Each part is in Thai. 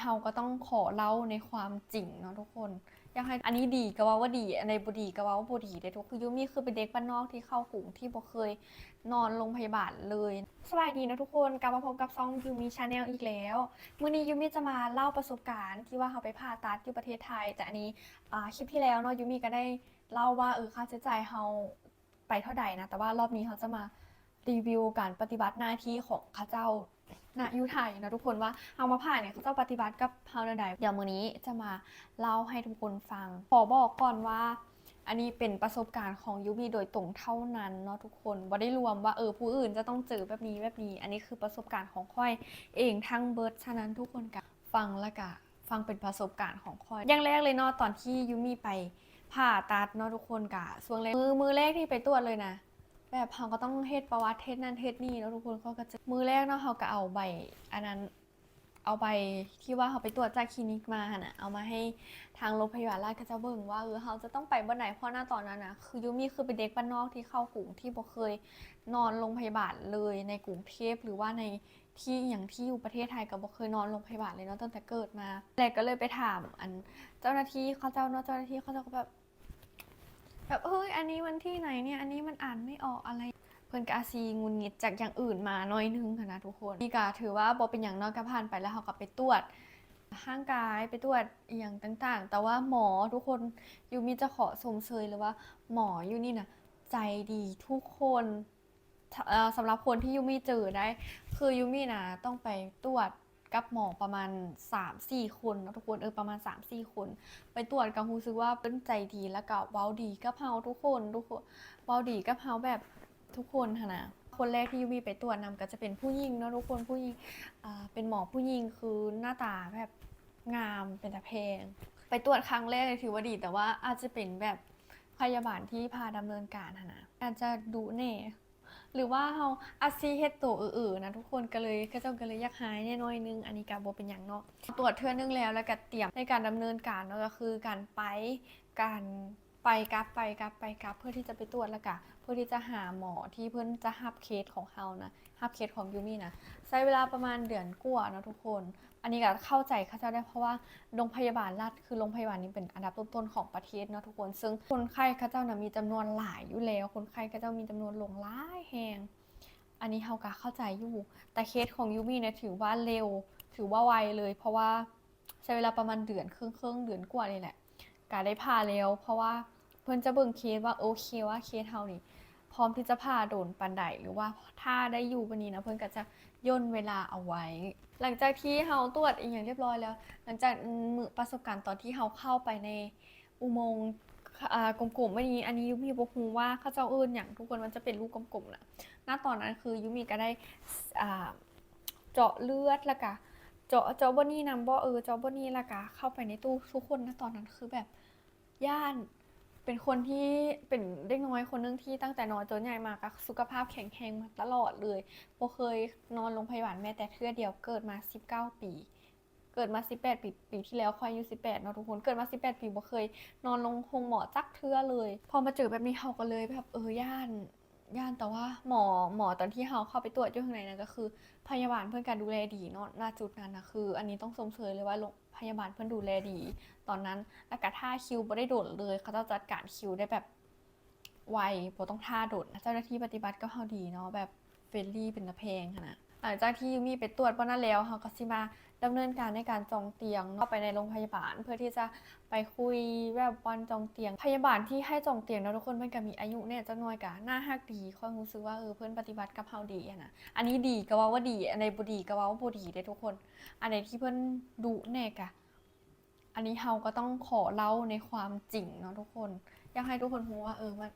เฮาก็ต้องขอเล่าในความจริงเนาะทุกคนอยากให้อันนี้ดีก็ว่าว่าดีอันในบ่ดีก็ว่าว่าบ่ดีเด้ทุกคือยูมี่คือเป็นเด็กบ้านนอกที่เข้ากลุ่มที่บ่เคยนอนโรงพยาบาลเลยสวัสดีนะทุกคนกลับมาพบกับซองยูมี่ชาแนลอีกแล้วมื้อนี้ยูมี่จะมาเล่าประสบการณ์ที่ว่าเฮาไปผ่าตัดอยู่ประเทศไทย แต่อันนี้คลิปที่แล้วเนาะยูมี่ก็ได้เล่าว่าเออค่าใช้จ่ายเฮาไปเท่าใดนะแต่ว่ารอบนี้เขาจะมารีวิวการปฏิบัติหน้าที่ของข้าเจ้า ณอยุไทยนะทุกคนว่าเอามาผ่านเนี่ยเขาจะปฏิบัติกับเฮาใดๆเดี๋ยวมื้อนี้จะมาเล่าให้ทุกคนฟัง ขอบอกก่อนว่า อันนี้เป็นประสบการณ์ของยูบีโดยตรงเท่านั้นเนาะทุกคนบ่ได้รวมว่าเออผู้อื่นจะต้องเจอแบบนี้แบบนี้ อันนี้คือประสบการณ์ของค่อยเองทั้งเบิร์ดฉะนั้นทุกคนก็ฟังแล้วก็ฟังเป็นประสบการณ์ของค่อยอย่างแรกเลยเนาะตอนที่ยูมีไปผ่าตัดเนาะทุกคนกะช่วงแรกมือมือแรกที่ไปตรวจเลยนะ แบบเขาก็ต้องเฮ็ดประวัติเฮ็ดนั่นเฮ็ดนี่แล้วทุกคนเขาก็จะมือแรกเนาะเขาก็เอาใบ อันนั้นเอาใบที่ว่าเขาไปตรวจจากคลินิกมาน่ะเอามาให้ทางโรงพยาบาลราชเขาจ้าเบิ่งว่าเออเขาจะต้องไปบ่ไหนเพราะหน้าตอนนั้นนะคือยูมี่คือเป็นเด็กบ้านนอกที่เข้ากรุงที่บ่เคยนอนโรงพยาบาลเลยในกรุงเทพหรือว่าในที่อย่างที่อยู่ประเทศไทยก็บ่เคยนอนโรงพยาบาลเลยเนาะตั้งแต่เกิดมาแต่ก็เลยไปถามอันเจ้าหน้าที่เขาเจ้าเนาะเจ้าหน้าที่เขาเจ้าก็แบบ แบบเฮ้ยอันนี้มันที่ไหนเนี่ย อันนี้มันอ่านไม่ออกอะไร เพื่อนกอาซีงุนงิดจากอย่างอื่นมาหน้อยนึงค่ะนะทุกคนนี่ก็ถือว่าบอเป็นอย่างน้อยก็ผ่านไปแล้วเขาก็ไปตรวจร่างกายไปตรวจอหย่างต่างๆ แต่ว่าหมอทุกคนยูมิจะขอสมเชยเลยว่า หมอยูนี่นะใจดีทุกคนสำหรับคนที่ยูมิเจอได้ คือยูมินะต้องไปตรวจ กับหมอประมาณ 3-4 คนนะทุกคนเออประมาณ 3-4 คน ไปตรวจกับรู้สึกว่าเป็นใจดีแล้วก็เว้าดีกับเฮาทุกคนทุกคนเว้าดีกับเฮาแบบทุกคนค่ะนะคนแรกที่ยูมีไปตรวจนำก็จะเป็นผู้หญิงเนาะทุกคนผู้หญิงเป็นหมอผู้หญิงคือหน้าตาแบบงามเป็นตาเพงไปตรวจครั้งแรกเลยถือว่าดี แต่ว่าอาจจะเป็นแบบพยาบาลที่พาดำเนินการค่ะนะอาจจะดูแน่ หรือว่าเฮาอาซีเฮ็ดตัวอื่นๆนะทุกคนก็เลยก็จ้าก็เลยอยากหายแน่น้อยนึง อันนี้ก็บ่เป็นหยังเนาะตรวจเทื่อนึงแล้วแล้วก็เตรียมในการดำเนินการเนาะก็คือการไปการไปกลับไปกลับไปกลับเพื่อที่จะไปตรวจแล้วก็เพื่อที่จะหาหมอที่เพิ่อนจะฮับเคสของเฮานะฮับเคสของยูมี่นะใช้เวลาประมาณเดือนกว่านะทุกคน อันนี้ก็เข้าใจเขาเจ้าได้เพราะว่าโรงพยาบาลรัฐคือโรงพยาบาลนี้เป็นอันดับต้นๆของประเทศเนาะทุกคน ซึ่งคนไข้เขาเจ้านะมีจำนวนหลายอยู่แล้ว คนไข้เขาเจ้ามีจำนวนหลงหลายแหงอันนี้เฮาก็เข้าใจอยู่ แต่เคสของยูมี่เนี่ยถือว่าเร็ว ถือว่าไวเลย เพราะว่าใช้เวลาประมาณเดือนครึ่งครึ่งเดือนกว่านี่แหละกาได้ผ่าแล้วเพราะว่าเพิ่นจะเบิ่งเคสว่าโอเคว่าเคสเฮานี่ พร้อมที่จะผ่าโดนปันใดหรือว่าถ้าได้อยู่วันนี้นะเพิ่อนก็จะย่นเวลาเอาไว้ หลังจากที่เฮาตรวจอีกอย่างเรียบร้อยแล้ว หลังจากมือประสบการณ์ตอนที่เฮาเข้าไปในอุโมงค์กลมๆวันนี้อันนี้ยูมีบ่ฮู้ว่าเขาเจ้าเอิ้นหยังทุกคนมันจะเป็นลูกกลมๆน่ะณตอนนั้นคือยูมีก็ได้เจาะเลือดแล้วก็เจาะเจาะบนนี่นำบ่เออเจาะบนนี่แล้วก็เข้าไปในตู้ทุกคนณตอนนั้นคือแบบย่าน เป็นคนที่เป็นเด็กน้อยคนหนึงที่ตั้งแต่นอนจนใหญ่มาก็สุขภาพแข็งแรงมาตลอดเลยบ่เคยนอนโรงพยาบาลแม้แต่เทื่อเดียวเกิดมา 19 ปี เกิดมา 18 ปีปีที่แล้วค่อยอายุ18เนาะทุกคนเกิดมา 18 ปีบ่เคย นอนลงห้องหมอจักเทื่อเลย พอมาเจอแบบนี้เขาก็เลยแบบเออย่าน ย่านแต่ว่าหมอหมอตอนที่เราเข้าไปตรวจอยู่ข้างในนั้นก็คือ พยาบาลเพื่อนการดูแลดีเนาะณจุดนั้นนะคือ อันนี้ต้องชมเชยเลยว่าโรงพยาบาลเพื่อนดูแลดี ตอนนั้นแล้วก็ท่าคิวบ่ได้โดดเลย เขาจะจัดการคิวได้แบบไวบ่ต้องท่าโดดนะเจ้าหน้าที่ปฏิบัติก็เฮาดีเนาะแบบเฟรนลี่เป็นตะเพงค่ะนะหลังจากที่ยูมี่ไปตรวจบ่นั้นแล้วเขาก็สิมา ดำเนินการในการจองเตียงเนาไปในโรงพยาบาล เพื่อที่จะไปคุยแบบวันจองเตียง พยาบาลที่ให้จองเตียงเนาะทุกคนเพื่อนก็มีอายุเนี่ยจะน้อยกะหน้าฮักดีค่อยรู้สึกว่าเออเพื่อนปฏิบัติกับเฮาดีอะนะอันนี้ดีก็ว่าว่าดีอันใดบ่ดีก็ว่าว่าบ่ดีเด้ทุกคน อันไหนที่เพื่อนดุแน่กะอันนี้เฮาก็ต้องขอเล่าในความจริงเนาะทุกคนอยากให้ทุกคนรู้ว่าเออมัน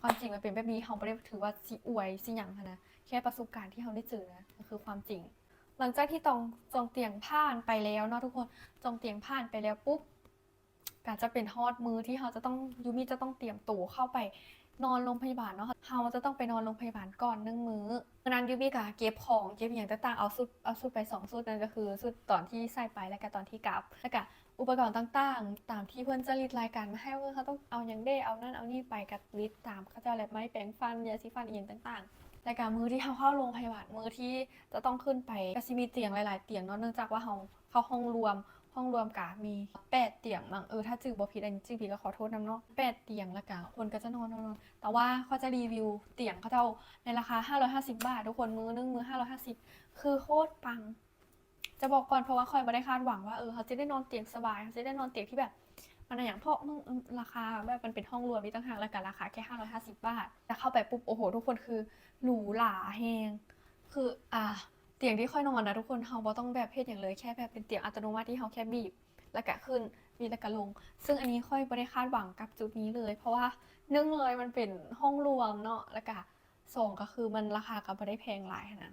ความจริงมันเป็นแบบนี้เฮาบ่ได้ถือว่าสิอวยสิหยังนนะแค่ประสบการณ์ที่เฮาได้เจอนะมันคือความจริง หลังจากที่ตองจองเตียงผ่านไปแล้วเนาะทุกคนจองเตียงผ่านไปแล้วปุ๊บการจะเป็นฮอดมือที่เราจะต้องยูมิจะต้องเตรียมตัวเข้าไปนอนโรงพยาบาลเนาะเราจะต้องไปนอนโรงพยาบาลก่อนหนึ่งมื้อวันนั้นยูมิก็เก็บของเก็บอย่างต่างๆเอาสุดเอาสุดไปสองสุดนั่นก็คือสุดตอนที่ใส่ไปแล้วก็ตอนที่กลับแล้วก็อุปกรณ์ต่างๆ ตามที่เพื่อนจะรีดรายการมาให้ว่าเขาต้องเอาอย่างเด้เอานั่นเอานี่ไปกับลิสต์ตามเขาจะอะไรไม้แปรงฟันยาสีฟันอีกอย่างต่าง ๆ รายการมือที่เขาเข้าโรงพยาบาลมือที่จะต้องขึ้นไปก็สิมีเตียงหลาย ๆ เตียงเนาะเนื่องจากว่าเขาเข้าห้องรวมห้องรวมกะมีแปดเตียงมั้งเออถ้าจือบ่ผิดอันนี้จือผิดก็ขอโทษนำเนาะแปดเตียงล้วกะคนก็จะนอนนอนนอนแต่ว่าเขาจะรีวิวเตียงเขาเท่าในราคา 550 บาท ทุกคนมือนึงมือ 550 คือโคตรปัง จะบอกก่อนเพราะว่าคอยไม่ได้คาดหวังว่าเออเขาจะได้นอนเตียงสบายเขาจะได้นอนเตียงที่แบบ มันอย่างเพราะมึงราคาแบบมันเป็นห้องรวมมีตั้งหากแล้วกันราคาแค่550บาทแต่เข้าไปปุ๊บโอ้โห ทุกคนคือหรูหราแฮงคืออ่าเตียงที่ค่อยนอนนะทุกคนเฮาบ่ต้องแบบเพศอย่างเลยแค่แบบเป็นเตียงอัตโนมัติที่เฮาแค่บีบ แล้วก็ขึ้นมีแล้วก็ลง ซึ่งอันนี้ค่อยบ่ได้คาดหวังกับจุดนี้เลย เพราะว่านึ่งเลยมันเป็นห้องรวมเนาะแล้วก็สองก็คือมันราคาก็บ่ได้แพงหลายขนาด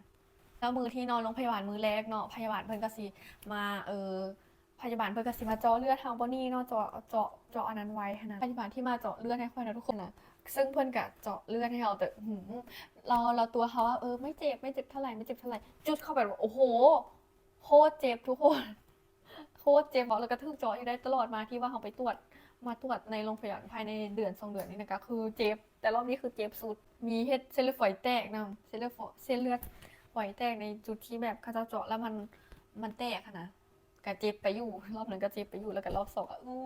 แล้วมือที่นอนโรงพยาบาลมือแรกเนาะพยาบาลเพิ่นก็สิมาเออ พยาบาลเพิ่นก็สิมาเจาะเลือดทางบ่นี่เนาะเจาะเจาะเจาะอันนั้นไว้ขนาดพยาบาลที่มาเจาะเลือดให้ค่อยนะทุกคนนะซึ่งเพิ่อนก็เจาะเลือดให้เราแต่หืมเราเราตัวเขาว่าเออไม่เจ็บไม่เจ็บเท่าไหร่ไม่เจ็บเท่าไหร่จุดเข้าไปโอ้โหโคตรเจ็บทุกคนโคตรเจ็บบอกแล้วก็ทึกจออยู่ได้ตลอดมาที่ว่าเขาไปตรวจมาตรวจในโรงพยาบาลภายในเดือนสองเดือนนี้นะคะคือเจ็บ แต่รอบนี้คือเจ็บสุด มีเฮ็ดเส้นเลือดฝอยแตกนะเส้นเลือดฝอยเส้นเลือดฝอยแตกในจุดที่แบบเขาจะเจาะแล้วมันมันแตกนะ ก็เจ็บไปอยู่ รอบหนึ่งก็เจ็บไปอยู่แล้วก็รอบสองอะอู้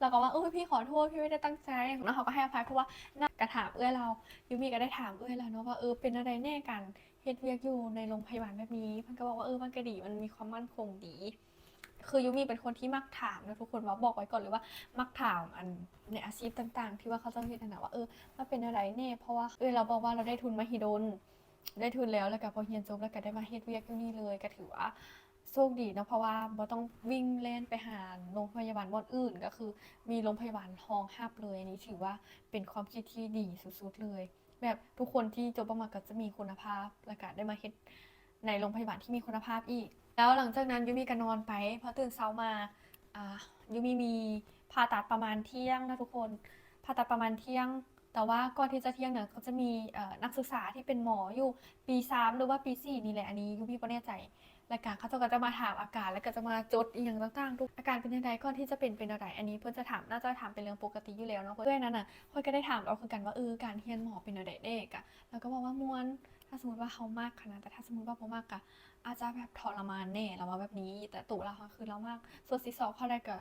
แล้วก็ว่าเออพี่ขอโทษพี่ไม่ได้ตั้งใจแล้วเขาก็ให้อภัยเพราะว่าน่ากระถามเอื้อเรายูมีก็ได้ถามเอ้ยแล้วเนาะว่าเออเป็นอะไรแน่กันเฮ็ดเวียกอยู่ในโรงพยาบาลแบบนี้มันก็บอกว่าเออมันก็ดีมันมีความมั่นคงดี คือยูมีเป็นคนที่มักถามนะทุกคนว่าบอกไว้ก่อนเลยว่ามักถามอันในอาชีพต่างๆ ที่ว่าเขาจะเฮ็ดนั่นะว่าเออมันเป็นอะไรแน่เพราะว่าเออเราบอกว่าเราได้ทุนมหิดลได้ทุนแล้วแล้วก็พอเรียนจบแล้วก็ได้มาเฮ็ดเวียกอยู่นี่เลยก็ถือว่า โชคดีนะเพราะว่าบ่ต้องวิ่งเล่นไปหาโรงพยาบาลบ่อนอื่น ก็คือ มีโรงพยาบาลรองรับเลยอันนี้ถือว่าเป็นความคิดที่ดีสุดๆเลย แบบทุกคนที่จบออกมาก็จะมีคุณภาพและก็ได้มาเฮ็ดในโรงพยาบาลที่มีคุณภาพอีก แล้วหลังจากนั้นยูมีก็นอนไปพอตื่นเช้ามาอ่ายูมีมีผ่าตัดประมาณเที่ยงนะทุกคนผ่าตัดประมาณเที่ยงแต่ว่าก่อนที่จะเที่ยงเนี่ยเขาจะมีนักศึกษาที่เป็นหมออยู่ปี 3 หรือว่าปี 4 นี่แหละอันนี้ยูมีบ่แน่ใจ แล้วก็เขาจะก็จะมาถามอาการแล้วก็จะมาจดอีกอย่างต่างๆทุกอาการเป็นยังไงก่อนที่จะเป็นเป็นอะไรอันนี้เพื่อนจะถามน่าจะถามเป็นเรื่องปกติอยู่แล้วเนาะเพื่อนนั้นน่ะค่อยก็ได้ถามเราคือกันว่าเออการเรียนหมอเป็นอะไรเด็กอะแล้วก็บอกว่ามวนถ้าสมมติว่าเขามากขนาดแต่ถ้าสมมติว่าเขามากอะอาจจะแบบทรมานแน่เราว่าแบบนี้ แต่ตู่เราคือเรามากส่วนซีสอบเข้าได้ก็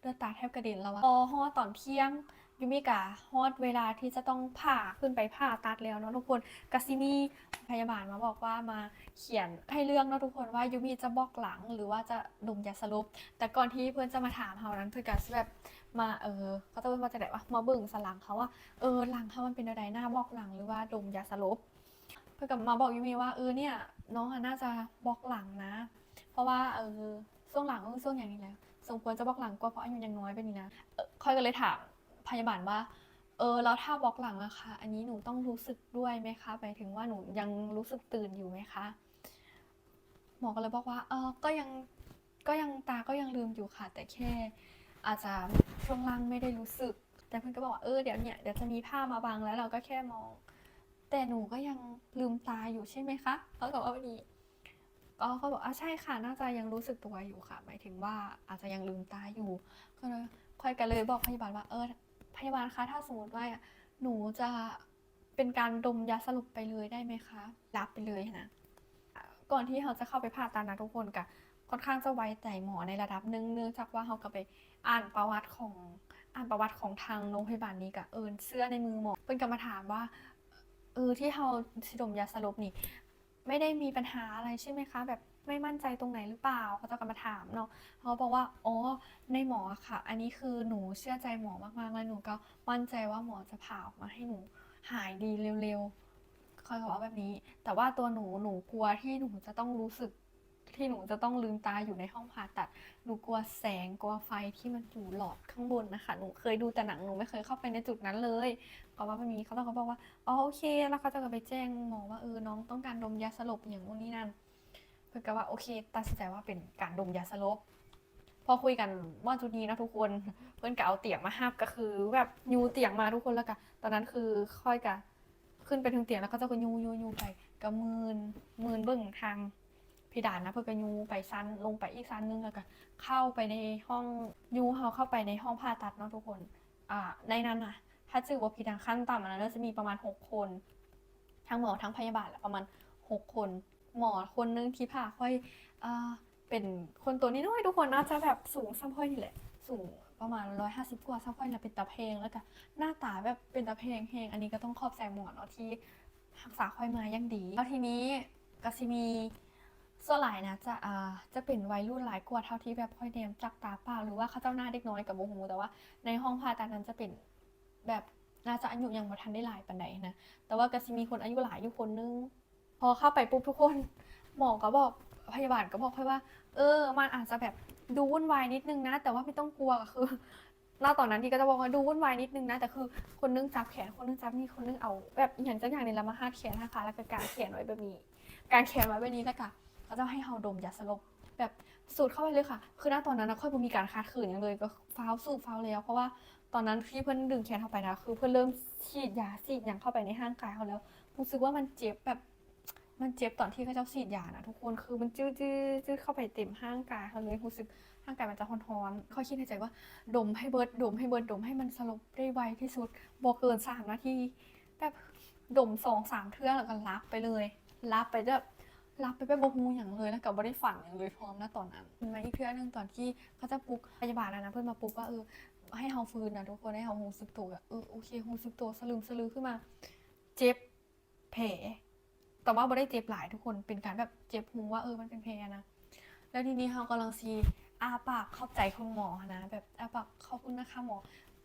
เลือดตาแทบกระเด็นแล้วว่าพอฮอดตอนเที่ยง ยูมิกะฮอดเวลาที่จะต้องผ่าขึ้นไปผ่าตัดแล้วเนาะทุกคนกาซิมีพยาบาลมาบอกว่ามาเขียนให้เรื่องเนาะทุกคนว่ายูมีจะบอกหลังหรือว่าจะดมยาสลบแต่ก่อนที่เพื่อนจะมาถามเขานั้นคือการแบบมาเออเขาจะมาจากไหนวะมาเบิ่งสลังเขาว่าเออหลังเขามันเป็นอะไรหน้าบอกหลังหรือว่าดมยาสลบเพื่อนกับมาบอกยูมีว่าเออเนี่ยน้องน่าจะบอกหลังนะ เพราะว่าเออช่วงหลังเออช่วงอย่างนี้แล้วสมควรจะบอกหลังกว่าเพราะอายุยังน้อยไปนี่นะออค่อยก็เลยถาม พยาบาลว่า เออแล้วถ้าบล็อกหลังอะคะอันนี้หนูต้องรู้สึกด้วยไหมคะหมายถึงว่าหนูยังรู้สึกตื่นอยู่ไหมคะหมอก็เลยบอกว่าเออก็ยังก็ยังตาก็ยังลืมอยู่ค่ะ แต่แค่ อาจจะช่วงล่างไม่ได้รู้สึก แต่เพื่อนก็บอกว่าเออเดี๋ยวเนี่ยเดี๋ยวจะมีผ้ามาบังแล้วเราก็แค่มอง แต่หนูก็ยังลืมตาอยู่ใช่ไหมคะเขาก็บอกว่าวันนี้ก็เขาบอกอะใช่ค่ะน่าจะยังรู้สึกตัวอยู่ค่ะ หมายถึงว่าอาจจะยังลืมตาอยู่ก็เลยค่อยกันเลยบอกพยาบาลว่าเออ พยาบาลคะถ้าสมมติว่าหนูจะเป็นการดมยาสลบไปเลยได้ไหมคะรับไปเลยนะก่อนที่เขาจะเข้าไปผ่าตัดนะทุกคนก็ค่อนข้างจะไว้ใจหมอในระดับหนึ่งเนื่องจากว่าเขาก็ไปอ่านประวัติของอ่านประวัติของทางโรงพยาบาลนี้กับเอิญเสื้อในมือหมอเพิ่นก็มาถามว่าเออที่เขาสิดมยาสลบนี่ ไม่ได้มีปัญหาอะไรใช่ไหมคะ แบบ ไม่มั่นใจตรงไหนหรือเปล่าเขาจะก็มาถามเนาะเขาบอกว่าอ๋อในหมอค่ะ อันนี้คือหนูเชื่อใจหมอมากๆแล้วหนูก็มั่นใจว่าหมอจะผ่าออกมาให้หนูหายดีเร็วๆเขาบอกว่าแบบนี้ แต่ว่าตัวหนูหนูกลัวที่หนูจะต้องรู้สึกที่หนูจะต้องลืมตาอยู่ในห้องผ่าตัด หนูกลัวแสงกลัวไฟที่มันอยู่หลอดข้างบนนะคะ หนูเคยดูแต่หนังหนูไม่เคยเข้าไปในจุดนั้นเลยก็ว่าแบบนี้เขาต้องเขาบอกว่า อ๋อโอเค แล้วเขาจะก็ไปแจ้งหมอว่าเออน้องต้องการดมยาสลบอย่างนู้นนี่นั่น เพื่อก็ว่าโอเค ตัดสินใจว่าเป็นการดมยาสลบพอคุยกันว่าจุดนี้นะทุกคนเพื่อนก็เอาเตียงมาห้าบก็คือ แบบยูเตียงมาทุกคนแล้วก็ตอนนั้นคือค่อยกะขึ้นไปถึงเตียงแล้วก็จะก็ยูยูยูไปก็มืนมืนเบิ่งทางเพดานนะเพื่อก็ยูไปซันลงไปอีกซันนึงแล้วก็เข้าไปในห้องยูเฮาเข้าไปในห้องผ่าตัดเนาะทุกคนอ่าในนั้นนะถ้าจือว่าพีดังขั้นต่ำอันนั้นจะมีประมาณหกคน ทั้งหมอทั้งพยาบาลประมาณหกคน หมอคนนึงที่ผ่าค่อยอ่าเป็นคนตัวน้อยทุกคนน่าจะแบบสูงซ้ำพ่อยนี่แหละ สูงประมาณร้อยห้าสิบกว่าซ้ำพ่อยนะเป็นตาเพงแล้วก็หน้าตาแบบเป็นตาเพงเพงอันนี้ก็ต้องขอบแซมหมอนเนาะที่รักษาค่อยมายังดี แล้วทีนี้ก็สิมีส่วนหลายนะจะอ่าจะเป็นวัยรุ่นหลายกว่าเท่าที่แบบค่อยเนมจากตาเปล่าหรือว่าเขาเจ้าหน้าเด็กน้อยกับโมโหแต่ว่าในห้องผ่าตัดนั้นจะเป็นแบบน่าจะอายุยังบ่ทันได้หลายปันใดนะแต่ว่าก็สิมีคนอายุหลายอยู่คนนึง พอเข้าไปปุ๊บทุกคนหมอก็บอกพยาบาลก็บอกค่อยว่า เออ มันอาจจะแบบดูวุ่นวายนิดนึงนะ แต่ว่าไม่ต้องกลัวคือเล่าตอนนั้นที่ก็จะบอกว่าดูวุ่นวายนิดนึงนะแต่คือคนนึงจับแขนคนนึงจับนี่คนนึงเอา แบบอย่างจังอย่างในละมาหาดแขนนะคะแล้วก็การแขนไว้แบบนี้ การแขนไว้แบบนี้แล้วก็เขาจะให้เฮาดมยาสลบแบบสูดเข้าไปเลยค่ะ คือณตอนนั้นนะค่อยมีการคาดขืนอย่างเลยก็ฟ้าวสูบฟ้าวแล้ว เพราะว่าตอนนั้นที่เพื่อนดึงแขนเข้าไปนะคือเพื่อนเริ่มฉีดยาฉีดอย่างเข้าไปในร่างกายเขาแล้วรู้สึกว่ามันเจ็บแบบ มันเจ็บตอนที่เขาเจ้าฉีดยานะทุกคนคือมันจื้อจื้อจื้อเข้าไปเต็มห้างกายเขาเลยรู้สึกห้างกายมันจะฮ้อนๆค่อคิดในใจว่า ดมให้เบิร์ดดมให้เบิร์ดดมให้มันสลบได้ไวที่สุดบอกเกินสามนาทีแบบดมสองสามเทื่อแล้วก็รับไปเลย รับไปแบบรับไปแบบบงูอย่างเลยแล้วก็บ่ได้ฝันอย่างเลยพร้อมนะตอนนั้นมาอีกเทื่อหนึงตอนที่เขาจะปลุกพยาบาลนะนะเพื่อนมาปลุกว่าเออให้เฮาฟื้นนะทุกคนให้เฮารู้สึกตัวเออโอเครู้สึกตัวสลืมสลือขึ้นมา เจ็บแผล แต่ว่าบ่ได้เจ็บหลายทุกคนเป็นการแบบเจ็บหูว่าเออมันเป็นแผลนะแล้วทีนี้เขากำลังซีอาปากเข้าใจคุณหมอนะแบบอาปากขอบคุณนะคะหมอ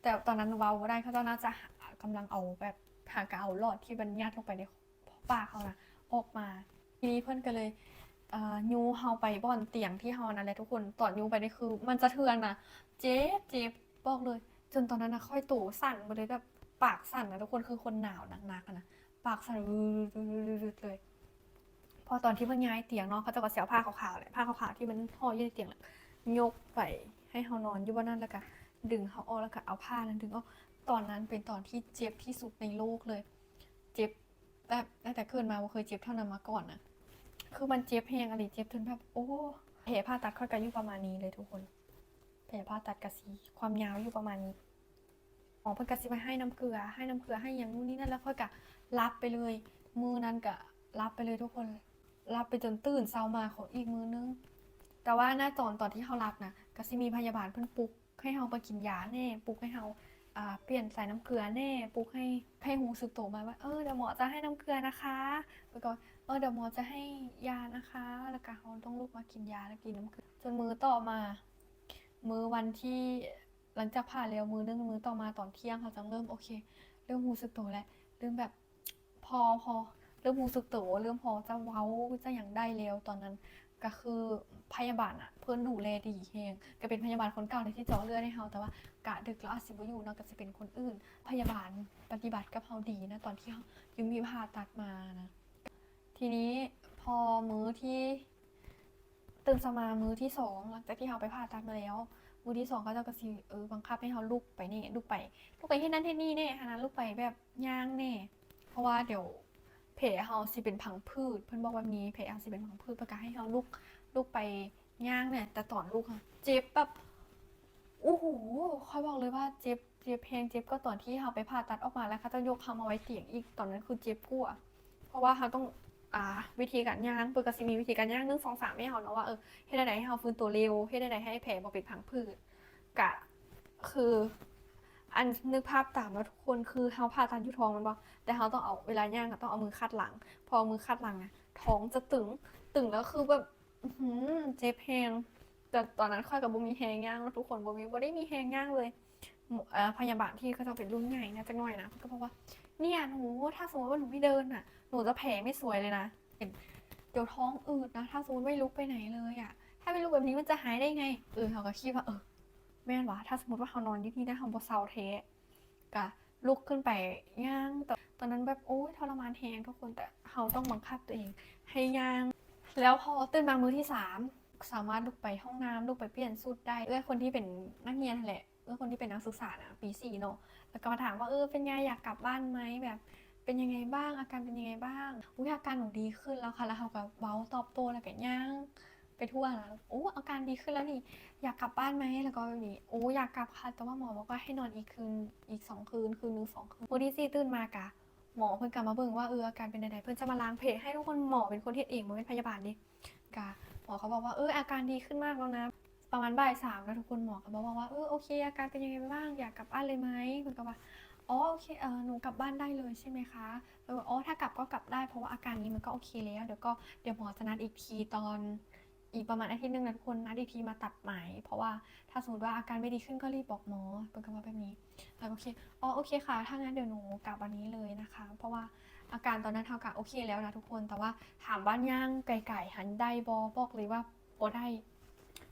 แต่ตอนนั้นเว้าบ่ได้เขาเจ้าน่าจะหากำลังเอาแบบหากเอาหลอดที่มันยัดลงไปในปากเขานะออกมาทีนี้เพื่อนก็เลยยูเฮาไปบ่อนเตียงที่เฮานั่นแหละทุกคนตอนยูไปนี่คือ มันจะเทือนนะเจ็บเจ็บบอกเลย จนตอนนั้นนะค่อยตู่สั่นไปเลยแบบปากสั่นนะทุกคนคือคนหนาวหนักๆนะ ปากสั่นรืดเลย พอตอนที่เพิ่งย้ายเตียงเนาะเขาจะก็เสียผ้าขาวๆแหละผ้าขาวๆที่มันห่ออยู่ในเตียงแหละยกไปให้เขานอนอยู่บนนั้นแล้วก็ดึงเขาออกแล้วก็เอาผ้านั้นดึงออกตอนนั้นเป็นตอนที่เจ็บที่สุดในโลกเลย เจ็บแบบตั้งแต่เกิดมาเคยเจ็บเท่านั้นมาก่อนนะคือมันเจ็บแหงอะไรเจ็บจนแบบโอ้แผลผ่าตัดค่อยกันอยู่ประมาณนี้เลยทุกคนแผลผ่าตัดกระสีความยาวอยู่ประมาณนี้ มอเพิ่นก็สิมาให้น้ำเกลือ ให้น้ำเกลือให้อย่างนู้นนี่นั่นแล้วค่อยกะรับไปเลย มือนั้นกะรับไปเลยทุกคน รับไปจนตื่นเช้ามาของอีกมือนึง แต่ว่าหน้าตอนตอนที่เขารับนะก็สิมีพยาบาลเพิ่นปลุกให้เฮาไปกินยาแน่ปลุกให้เฮาอ่าเปลี่ยนใส่น้ำเกลือแน่ปลุกให้ให้หูสึกตัวมาว่าเออเดี๋ยวหมอจะให้น้ำเกลือนะคะแล้วก็เออเดี๋ยวหมอจะให้ยานะคะ แล้วก็เขาต้องลุกมากินยาแล้วกินน้ำเกลือจนมือต่อมา มือวันที่ หลังจากผ่าแล้วมือนึงมือต่อมาตอนเที่ยงเขาจะเริ่มโอเค เริ่มรู้สึกตัวแล้วเริ่มแบบพอพอเริ่มรู้สึกตัวเริ่มพอจะเว้าจะอย่างได้แล้วตอนนั้น ก็คือพยาบาลอะเพื่อนดูแลดีเฮงก็เป็นพยาบาลคนเก่าในที่จาะเลือดให้เฮาแต่ว่ากะดึกแล้วอาจสิบ่อยู่เนาะก็จะเป็นคนอื่น พยาบาลปฏิบัติกับเฮาดีนะตอนที่เฮายังมีผ่าตัดมานะทีนี้พอมื้อที่ตื่นสมามื้อที่สองหลังจากที่เฮาไปผ่าตัดมาแล้ว มือที่สองเขาเจะกระซีเออบังคับให้เขาลุกไปนี่ลุกไปลุกไปที่นั่นที่นี่แน่ฮะนะลุกไปแบบย่างแน่เพราะว่าเดี๋ยวแผลเขาสิเป็นพังพืช เพิ่อนบอกว่ามีแผลเขาสิเป็นพังพืชประกาศให้เขาลุกลุกไปย่างเนี่ยแต่ตอนลุกอะเจ็บแบบโอ้โหคอยบอกเลยว่าเจ็บเจ็บเพลงเจ็บก็ตอนที่เขาไปผ่าตัดออกมาแล้วเขาจะยกเขามาไว้เตียงอีกตอนนั้นคือเจ็บกว่าเพราะว่าเขาต้อง อ่าวิธีการย่างปิดกสิมีวิธีการย่างหนึ่งสองสามไม่เขาเนาะว่าเออเฮ็ดได้ให้เราฟื้นตัวเร็วเฮ็ดได้ให้แผลบ่เป็นพังผืดกะคือ อันนึกภาพตามแล้วทุกคนคือเฮาผ่าตัดยู่ท้องมันบ่แต่เฮาต้องเอาเวลาย่างอะต้องเอามือคัดหลัง พออามือคัดหลังอะท้องจะตึงตึงแล้วคือแบบเจ็บแฮงแต่ตอนนั้นค่อยกับบ่มีแฮงย่างแล้วทุกคนบ่มีบ่ได้มีแฮงย่างเลยพยาบาลที่เขาจะเป็นรุ่นใหญ่นะจักหน่อยนะก็บอกว่า เนี่ยหนูถ้าสมมติว่าหนูไม่เดินอะหนูจะแผลไม่สวยเลยนะเดี๋ยวท้องอืดนะ ถ้าสมมติไม่ลุกไปไหนเลยอะ ถ้าไม่ลุกแบบนี้มันจะหายได้ไง เออเขาก็คิดว่าเออแม่นวะถ้าสมมติว่าเขานอนที่นี่ได้เขาบอเซาเทะกะลุกขึ้นไปย่างแต่ตอนนั้นแบบโอ้ยทรมานแฮงทุกคนแต่เขาต้องบังคับตัวเอง ให้ย่าง แล้วพอตื่นมามื้อที่สามสามารถลุกไปห้องน้ำลุกไปเปลี่ยนสูตรได้เอ้ยคนที่เป็นนักเรียนแหละ เอ้ยคนที่เป็นนักศึกษานะปีสี่เนาะแล้วก็มาถามว่าเออเป็นไงอยากกลับบ้านไหมแบบเป็นยังไงบ้าง อาการเป็นยังไงบ้างอุ้ยอาการหนูดีขึ้นแล้วค่ะแล้วเขาก็เว้าตอบโต้แล้วก็ย่างไปทั่วนะโอ้อาการดีขึ้นแล้วนี่อยากกลับบ้านไหมแล้วก็แบบนี้โอ้อยากกลับค่ะแต่ว่าหมอบอกว่าให้นอนอีกคืนอีกสองคืนคืนหนึ่งสองคืนวันที่สี่ตื่นมากะหมอเพิ่นกลับมาเบิ่งว่าเอออาการเป็นยังไงเพิ่นจะมาล้างเพลให้ทุกคนหมอเป็นคนเฮ็ดเองบ่เป็นพยาบาลดิกะหมอเขาบอกว่าเอออาการดีขึ้นมากแล้วนะ ประมาณบ่ายสามนะทุกคนหมอก็บอกว่าเออโอเคอาการเป็นยังไงบ้างอยากกลับบ้านเลยไหมคุณก็ว่าอ๋อโอเคเออหนูกลับบ้านได้เลยใช่ไหมคะเลยบอกอ๋อถ้ากลับก็กลับได้เพราะว่าอาการนี้มันก็โอเคแล้วเดี๋ยวก็เดี๋ยวหมอจะนัดอีกทีตอนอีกประมาณอาทิตย์หนึงนะทุกคนนัดอีกทีมาตัดไหมเพราะว่าถ้าสมมติว่าอาการไม่ดีขึ้นก็รีบบอกหมอเป็นก็ว่าแบบนี้แล้วโอเคอ๋อโอเคค่ะถ้างั้นเดี๋ยวหนูกลับวันนี้เลยนะคะ เพราะว่าอาการตอนนั้นเท่ากับโอเคแล้วนะทุกคนแต่ว่าถามว่านย่างไก่ๆหันได้บอบอกเลยว่าบ่ได้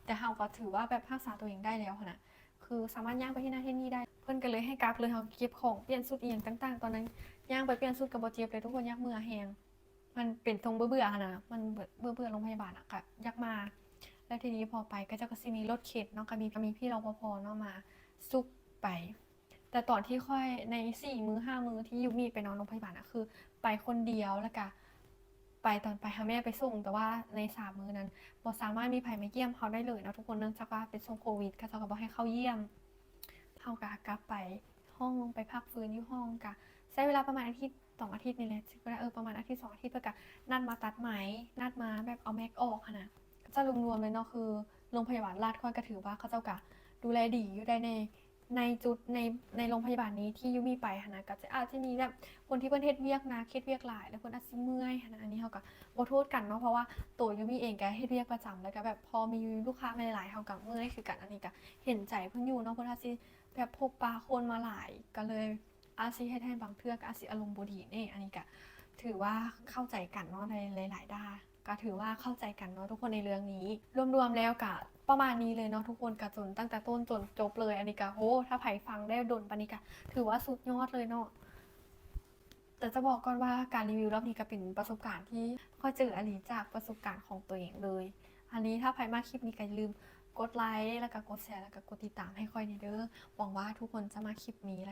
แต่เฮาก็ถือว่าแบบรักษาตัวเองได้แล้วค่ะนะคือสามารถย่างไปที่หน้าที่นี่ได้ เพื่อนก็เลยให้กราฟเลยเฮาเก็บของเปลี่ยนสุดเอียงต่างๆ ตอนนั้นย่างไปเปลี่ยนสุดกับบเจ็บเลยทุกคนยักมือแหงมันเป็นทรงเบื่อๆค่ะนะมันเบื่อเบื่อโรงพยาบาลอะก็ยักมาแล้วทีนี้พอไปก็จะก็สิมีรถเข็นเนาะก็มีมีพี่รปภเนาะมาซุกไป แต่ตอนที่ค่อยในสี่มือห้ามือที่ยูมีไปนอนโรงพยาบาลอะคือ ไปคนเดียวแล้วก็ ไปตอนไปหาแม่ไปส่ง แต่ว่าในสามมือนั้นบอสามารถมีไผมาเยี่ยมเขาได้เลยนะทุกคนเนื่องจากว่าเป็นช่วงโควิดก็จะบอกให้เข้าเยี่ยมเขากะกลับไปห้องไปพักฟื้นที่ห้องกะใช้เวลาประมาณอาทิตย์สองอาทิตย์นี่แหละก็ได้เออประมาณอาทิตย์สองอาทิตย์เพื่อกะนัดมาตัดไหมนัดมาแบบเอาแม็กออกนะก็จะรวมๆเลยเนาะคือโรงพยาบาลราชค่อยก็ถือว่าเขาเจ้ากะดูแลดีอยู่ได้ใน ในจุดในในโรงพยาบาลนี้ที่ยูมีไปหั้นนะก็จะอาจจะมีแบบคนที่เพิ่นเฮ็ดเวียกนะเฮ็ดเวียกหลาย แล้วเพิ่นอาจสิเมื่อยหั้นนะอันนี้เฮาก็บ่โทษกันเนาะเพราะว่าตัวยูมีเองก็เฮ็ดเวียกประจำแล้วก็แบบพอมีลูกค้ามาหลายๆเฮาก็เมื่อยคือกันอันนี้ก็เห็นใจเพิ่นอยู่เนาะเพิ่นอาจสิแบบพบปะคนมาหลายก็เลยอาจสิเฮ็ดให้บางเทื่อก็อาจสิอารมณ์บ่ดีนี่อันนี้ก็ถือว่าเข้าใจกันเนาะในหลาย ๆด้าน ก็ถือว่าเข้าใจกันเนาะทุกคนในเรื่องนี้ รวมๆแล้วกะประมาณนี้เลยเนาะทุกคนกะจนตั้งแต่ต้นจนจบเลยอันนี้กะโอ้ถ้าไผ่ฟังได้ดนปานนิกะถือว่าสุดยอดเลยเนาะแต่จะบอกก่อนว่าการรีวิวรอบนี้ก็เป็นประสบการณ์ที่ค่อยเจออันนี้จากประสบการณ์ของตัวเองเลย อันนี้ถ้าไผ่มาคลิปนี้ก็อย่าลืมกดไลค์แล้วก็กดแชร์แล้วก็กดติดตามให้ค่อยในเด้อหวังว่าทุกคนจะมาคลิปนี้แล้ว